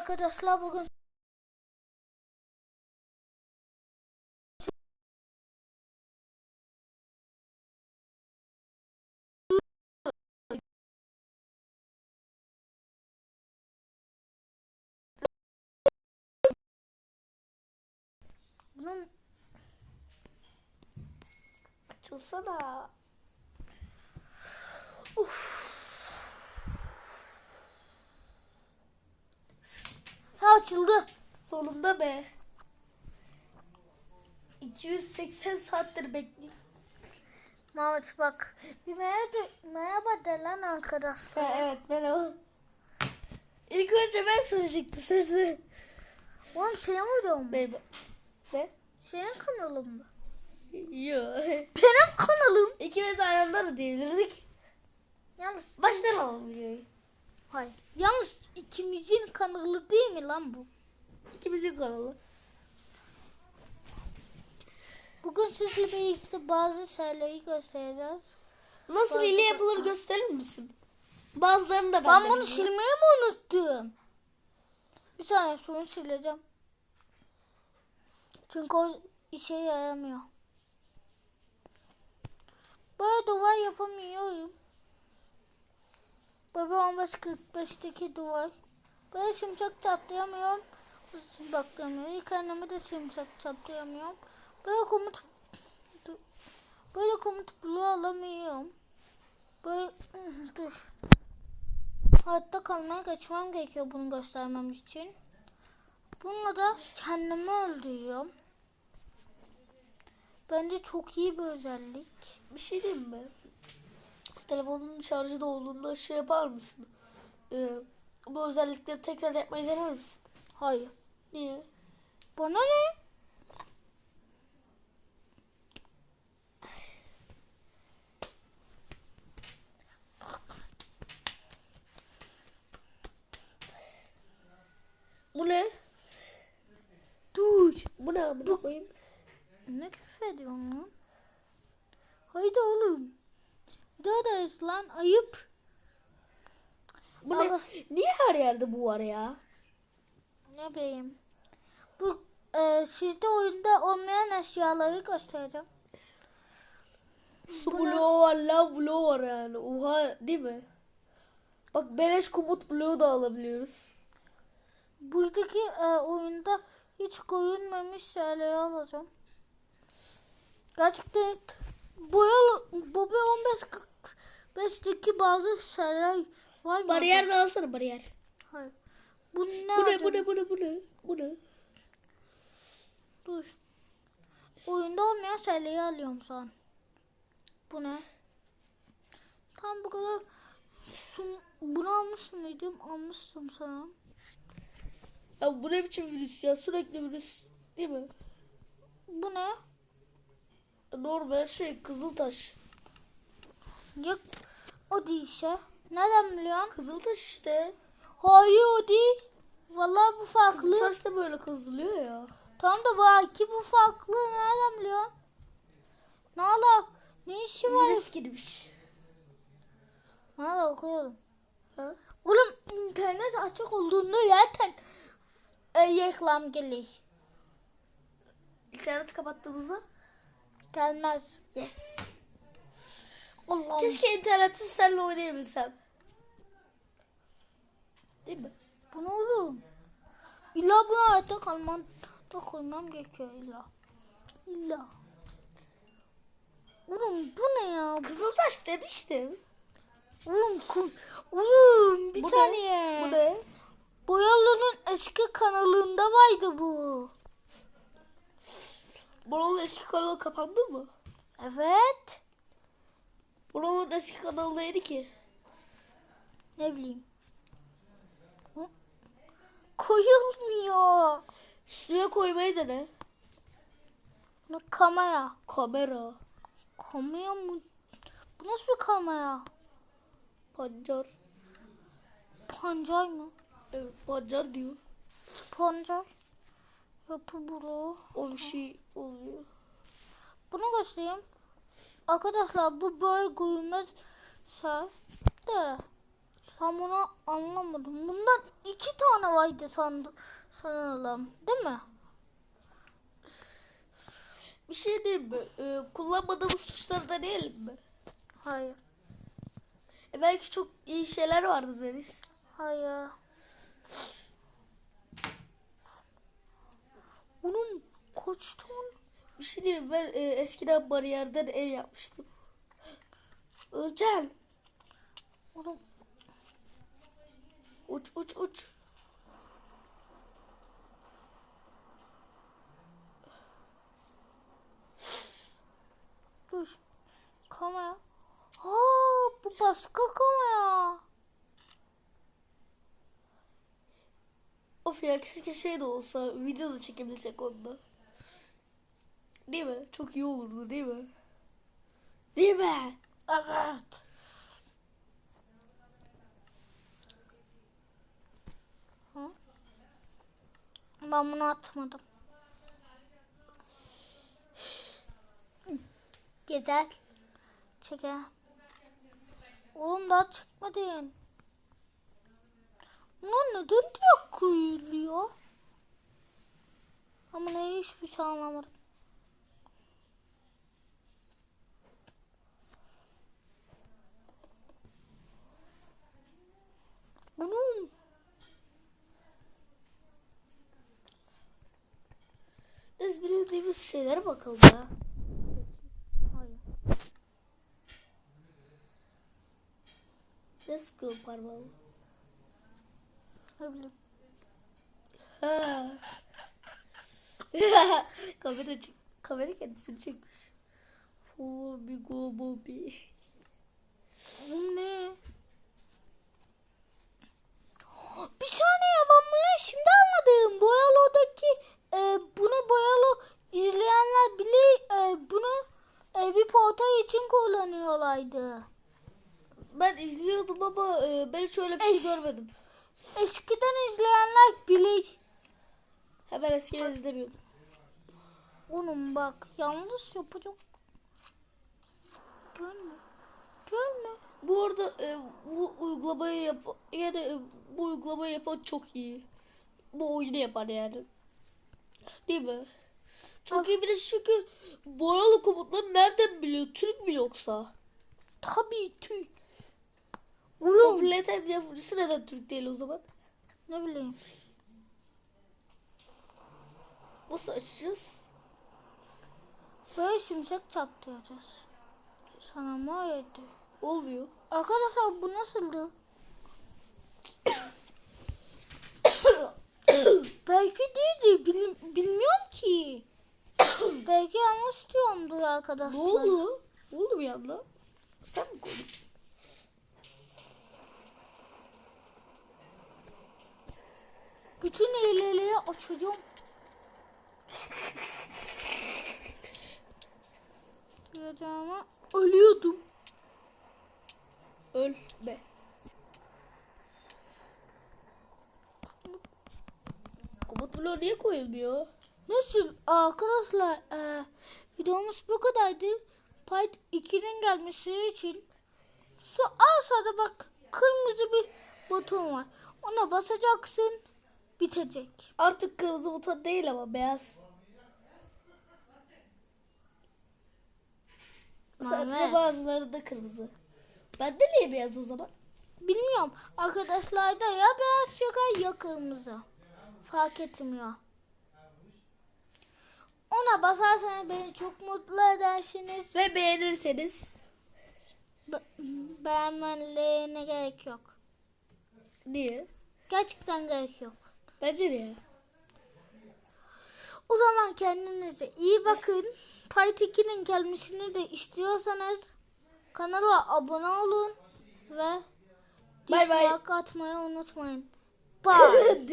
arkadaşlar bugün bunun Açılsana. Ha açıldı. Sonunda be. 280 saattir bekliyorum. Mahmut bak. Bir merhaba, merhaba de lan arkadaşlar. Ha, evet merhaba. İlk önce ben söyleyecektim sesi. Oğlum senin video mu? Merhaba. Ne? Senin kanalın mı? Yo. Benim kanalım. İkimiz aynı anda da diyebilirdik. Yalnız Baştan alalım videoyu. Hayır. Yalnız ikimizin kanalı değil mi lan bu? İkimizin kanalı. Bugün sizle birlikte bazı şeyleri göstereceğiz. Nasıl Bazı- hile yapılır gösterir misin? Bazılarını da ben, Ben bunu silmeyi mi unuttum? Bir saniye şunu sileceğim. Çünkü o işe yaramıyor. Böyle duvar yapamıyorum. Böyle 15-45'teki duvar. Böyle şimşek çaplayamıyorum. Baklamıyor. Kendimi de şimşek çaplayamıyorum. Böyle komut böyle komut bloğu alamıyorum. Böyle dur. Hayatta kalmaya geçmem gerekiyor bunu göstermem için. Bununla da kendimi öldürüyorum. Bence çok iyi bir özellik. Bir şey diyeyim mi? Telefonun şarjı dolduğunda şey yapar mısın? Ee, bu özellikleri tekrar yapmayı dener misin? Hayır. Niye? Bana ne? Bu ne? Dur. Bu ne amına koyayım? Ne küfür ediyorsun lan? Haydi oğlum. Videodayız lan ayıp. Bu Allah. ne? Niye her yerde bu var ya? Ne bileyim. Bu e, sizde oyunda olmayan eşyaları göstereceğim. Su Bu ne? bloğu var, lav bloğu var yani. Oha değil mi? Bak beleş komut bloğu da alabiliyoruz. Buradaki e, oyunda hiç koyulmamış şeyleri alacağım. Gerçekten boyalı Bobby 15 45'teki bazı şeyler var mı? Bariyer de alsana bariyer. Hayır. Bu ne? Bu ne, bu ne, bu ne, bu ne? Bu ne? Dur. Oyunda olmayan şeyleri alıyorum şu an. Bu ne? Tam bu kadar. Şun, bunu almış mıydım? Almıştım sana. Ya bu ne biçim virüs ya? Sürekli virüs değil mi? Bu ne? Normal şey Kızıltaş. Yok. O değil şey. Nereden biliyorsun? Kızıltaş işte. Hayır o değil. Vallahi bu farklı. Kızıltaş da böyle kazılıyor ya. Tam da belki bu farklı. Nereden biliyorsun? Ne alak? Ne işi var? Virüs girmiş. Nerede okuyalım? Ha? Oğlum internet açık olduğunda zaten e, reklam gelir. İnterneti kapattığımızda. Gelmez. Yes. Allah'ım. Keşke internetsiz seninle oynayabilsem. Değil mi? Bu ne oğlum? İlla buna hayatta kalman da koymam gerekiyor illa. İlla. Oğlum bu ne ya? Kızıltaş demiştim. Oğlum ku- Oğlum bir Bu ne? saniye. Bu ne? Boyalı'nın eski kanalında vardı bu. Borol'un eski kanalı kapandı mı? Evet. Borol'un eski kanalı neydi ki? Ne bileyim. Koyulmuyor. Suya koymayı dene. Ne kamera. Kamera. Kamera mı? Bu nasıl bir kamera? Pancar. Pancar mı? Evet pancar diyor. Pancar. Yapı bloğu. O bir şey oluyor. Bunu göstereyim. Arkadaşlar bu böyle görünmez şey de. Ben bunu anlamadım. Bundan iki tane vardı sandım sanırım. Değil mi? Bir şey diyeyim mi? Ee, kullanmadığımız tuşları deneyelim mi? Hayır. E belki çok iyi şeyler vardı deriz. Hayır. Bunun kaç tane? Bir şey diyeyim ben e, eskiden bariyerden ev yapmıştım. Oğlum, Uç uç uç. dur. Kamera. Aa, bu başka kamera. Of ya keşke şey de olsa video da çekebilsek onda. Değil mi? Çok iyi olurdu değil mi? Değil mi? Evet. Hı? Ben bunu atmadım. Gider. Çeker. Oğlum daha çıkmadın. Bunlar neden diye koyuluyor? Ama ne hiçbir şey anlamadım. Bunun Biz bilmediğimiz şeylere bakalım ya. Ne sıkıyor parmağımı? Ne bileyim. Ha. kamera kamera kendisini çekmiş. Formigo Bobby. Bu ne? Bir saniye ben bunu şimdi anladım. Boyalı'daki e, bunu Boyalı izleyenler bile e, bunu e, bir portal için kullanıyorlardı. Ben izliyordum ama e, ben hiç öyle bir şey görmedim. Eskiden izleyenler bile Hemen eskiden izlemiyordum. Oğlum bak yanlış yapacağım. Görme. Görme. Bu arada e, bu uygulamayı yap yani e, bu uygulamayı yapan çok iyi. Bu oyunu yapan yani. Değil mi? Çok iyi birisi çünkü Boralı komutları nereden biliyor? Türk mü yoksa? Tabii Türk. Oğlum. Completen yapımcısı neden Türk değil o zaman? Ne bileyim. Nasıl açacağız? Böyle şimşek çaktıracağız. Sana mı öğretti? Olmuyor. Arkadaşlar bu nasıldı? Belki değildi. Bil- bilmiyorum ki. Belki yanlış diyorumdur Ne arkadaşlar. oldu? Ne oldu bir anda? Sen mi koydun? Bütün iğneleri açacağım. Yatağıma ölüyordum. Öl be. Komut bloğu niye koyulmuyor? Nasıl arkadaşlar e, videomuz bu kadardı. Part 2'nin gelmesi için şu aşağıda bak kırmızı bir buton var. Ona basacaksın bitecek. Artık kırmızı buton değil ama beyaz. Sadece Evet. bazılarında kırmızı. Bende niye beyaz o zaman? Bilmiyorum arkadaşlarda ya beyaz çıkar ya kırmızı. Fark etmiyor. Ona basarsanız beni çok mutlu edersiniz. Ve beğenirseniz Be- beğenmelerine gerek yok. niye? Gerçekten gerek yok. Bence niye? O zaman kendinize iyi bakın. Part 2'nin gelmesini de istiyorsanız kanala abone olun ve dislike atmayı unutmayın. Bye.